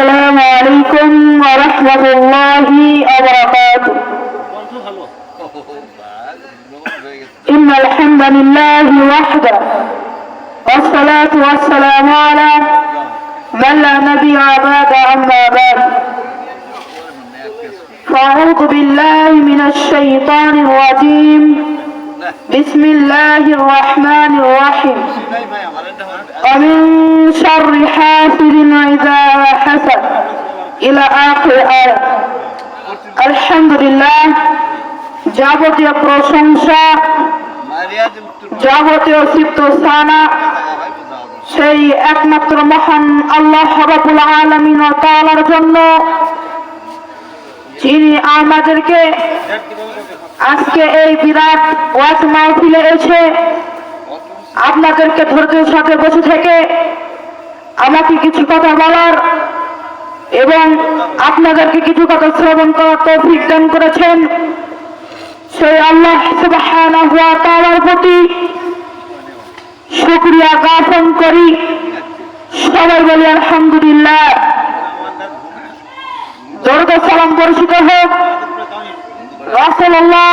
السلام عليكم ورحمة الله وبركاته. إن الحمد لله وحده والصلاة والسلام على من لا نبي بعد أما بعد. فأعوذ بالله من الشيطان الرجيم. بسم الله الرحمن الرحيم. ومن شر حاسد إذا حسد إلى آخر آية الحمد لله যাবতীয় প্রশংসা যাবতীয় সিদ্ধস্থানা সেই একমাত্র মহান আল্লাহ রাবুল আলমিন ও তাআলার জন্য যিনি আমাদেরকে আজকে এই বিরাট ওয়াজ মাহফিলে এসে আপনাদেরকে ধৈর্যের সাথে বসে থেকে আমাকে কিছু কথা বলার এবং আপনাদেরকে কিছু কথা শ্রবণ করার তৌফিক দান করেছেন। সেই আল্লাহ তাআলার প্রতি শুকরিয়া জ্ঞাপন করি। সবাই বলি আলহামদুলিল্লাহ। দরুদ সালাম বর্ষিত হোক। রাসূলুল্লাহ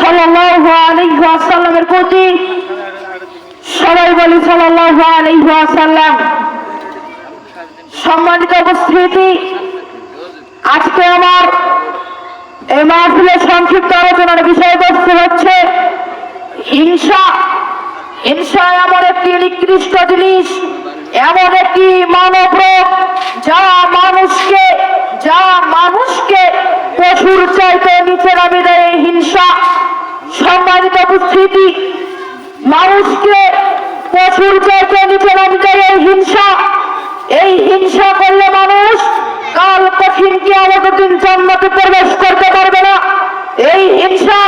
সাল্লাল্লাহু আলাইহি ওয়াসাল্লামের প্রতি সবাই বলি ওয়াসাল্লাম। সম্মানিত উপস্থিতি, আজকে আমার এই মাহফিলের সংক্ষিপ্ত আলোচনার বিষয়বস্তু হচ্ছে হিংসা। হিংসা এমন একটি নিকৃষ্ট জিনিস, এমন একটি মানব রোগ, যা মানুষকে যা মানুষকে পশুর চাইতে নিচে নামে দেয় হিংসা। সম্মানিত উপস্থিতি মানুষকে পশুর চাইতে নিচে নামে দেয় এই হিংসা এই হিংসা করলে মানুষ কাল কঠিন কি দিন জন্মতে প্রবেশ করতে পারবে না। এই হিংসা,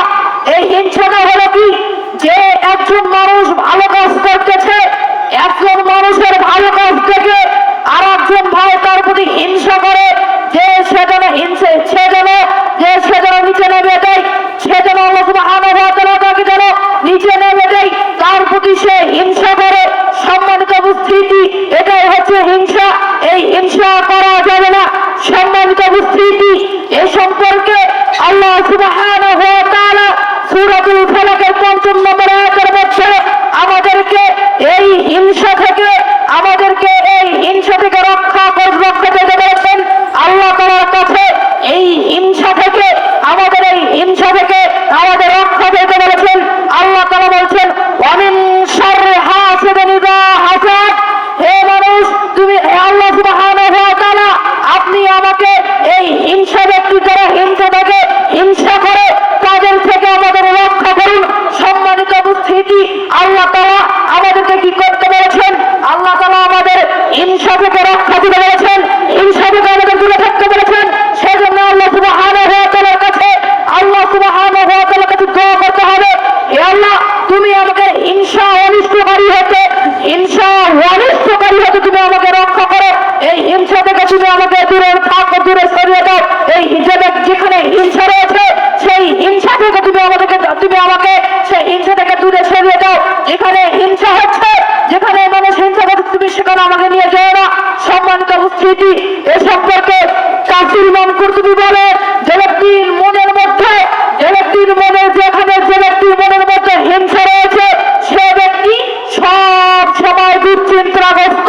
এই হিংসাটা হলো কি? যে একজন মানুষ ভালো কাজ করতেছে, একজন মানুষের ভালো কাজ থেকে আর একজন ভাই তার প্রতি হিংসা করে, যে সে যেন হিংসে, সে যে সে যেন নিচে নেমে দেয় সে যেন আল্লাহ সুবহানাহু ওয়া তাআলা তাকে যেন নিচে নেমে দেয় তার প্রতি সে হিংসা করে সম্মানিত উপস্থিতি এটাই হচ্ছে হিংসা। এই হিংসা করা যাবে না। সম্মানিত স্মৃতি এ সম্পর্কে আল্লাহ সুবহানাহু ওয়া তাআলা সূরাতুল ফালাকের পঞ্চম নম্বর আমাদেরকে এই হিংসা থেকে আমাদেরকে এই হিংসা থেকে রক্ষা করে রক্ষা পেতে বলেছেন আল্লাহ তাআলার কাছে এই হিংসা থেকে আমাদের এই হিংসা থেকে আমাদের রক্ষা পেতে বলেছেন আল্লাহ তাআলা বলছেন অমিন শাররি হাসিদিন ইযা হাসাদ হে মানুষ তুমি হে আল্লাহ সুবহানাহু ওয়া তাআলা আপনি আমাকে এই হিংসা ব্যক্তি যারা হিংসা থেকে হিংসা করে তাদের থেকে আমাদের রক্ষা করুন সম্মানিত উপস্থিতি আল্লাহ তাআলা আমাদেরকে কি করতে আল্লাহ আমাদের ইনসাফে পরাক্ষা রক্ষা দিতে হিংসা থেকে আমাদের দূরে থাকতে বলেছেন সেজন্য আল্লাহ সুবহানাহু ওয়া তাআলার কাছে আল্লাহ সুবহানাহু ওয়া তাআলার কাছে দোয়া করতে হবে হে আল্লাহ তুমি আমাকে হিংসা অনিষ্টকারী হতে হিংসা অনিষ্টকারী হতে তুমি আমাকে রক্ষা করো এই হিংসা থেকে তুমি আমাকে দূরে থাকো দূরে সরিয়ে দাও এই হিংসাটা যেখানে হিংসা রয়েছে সেই হিংসা থেকে তুমি আমাদেরকে তুমি আমাকে সেই হিংসা থেকে দূরে সরিয়ে দাও যেখানে হিংসা হচ্ছে যেখানে মানুষ হিংসা করছে তুমি সেখানে আমাকে নিয়ে যাও না সম্মানিত এ সম্পর্কে কাসির মান কুর্তুবি বলে যে ব্যক্তির মনের মধ্যে যে ব্যক্তির মনে যেখানে যে ব্যক্তির মনের মধ্যে হিংসা রয়েছে, সে ব্যক্তি সব সময় দুশ্চিন্তাগ্রস্ত,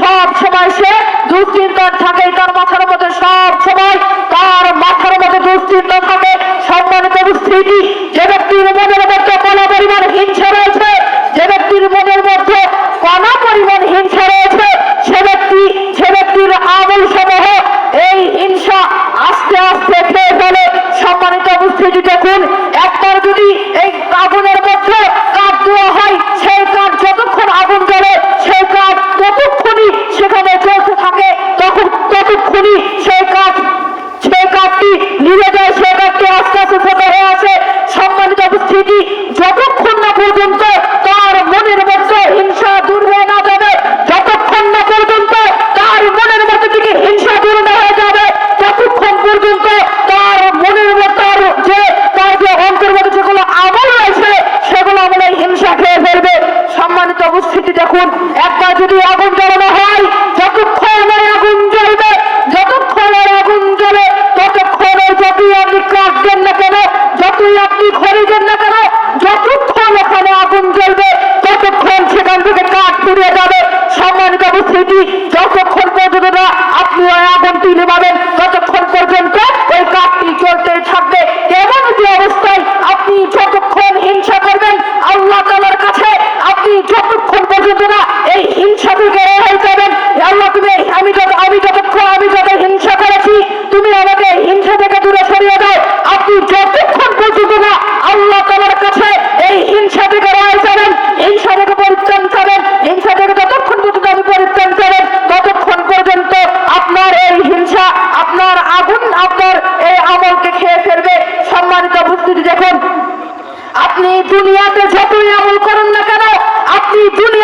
সব সময় সে দুশ্চিন্তার থাকে, তার মাথার মধ্যে সব সময়, তার মাথার মধ্যে দুশ্চিন্তা থাকে, সম্মানিত উপস্থিতি, যে ব্যক্তির মনের মধ্যে কোনো পরিমাণ হিংসা রয়েছে, যে ব্যক্তির মনের মধ্যে কোনো পরিমাণ হিংসা রয়েছে সে ব্যক্তি সে ব্যক্তির আমল সমূহ এই হিংসা আস্তে আস্তে খেয়ে ফেলে সম্মানিত উপস্থিতি দেখুন একবার যদি এই আগুনের মধ্যে কাঠ দেওয়া পুড়িয়ে যাবে। সম্মানিত স্মৃতি যতক্ষণ পর্যন্ত না আপনি ওই আগুন তিনি পাবেন ততক্ষণ পর্যন্ত ওই কাপটি চলতে থাকবে।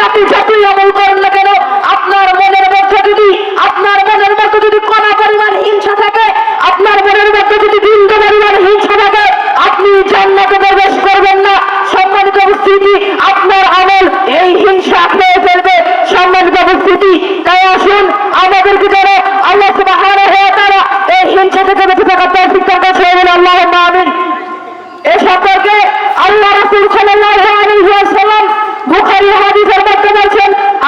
আপনি যতই আমল করেন না কেন? আপনার মনের মধ্যে যদি, আপনার মনের মধ্যে যদি কণা পরিমাণ হিংসা থাকে, আপনার মনের মধ্যে যদি বিন্দু পরিমাণ হিংসা থাকে, আপনি জান্নাতে প্রবেশ করবেন না। সম্মানিত উপস্থিতি, আপনার আমল এই হিংসা খেয়ে ফেলবে। সম্মানিত উপস্থিতি, তাই আসুন, আমাদেরকে যেন আল্লাহ সুবাহ এই হিংসা থেকে বেঁচে থাকার তৌফিক দান করেন। আল্লাহ আমিন। এ সম্পর্কে আল্লাহ রাসূল সাল্লাল্লাহু আলাইহি ওয়াসাল্লাম বুখারী হাদিসের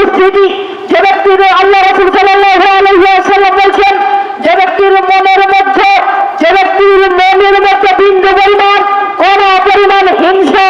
পরিস্থিতি যে ব্যক্তির আল্লাহ রসুল সাল্লাম বলছেন যে ব্যক্তির মনের মধ্যে যে ব্যক্তির মনের মধ্যে বিন্দু পরিমাণ কোন পরিমাণ হিংসা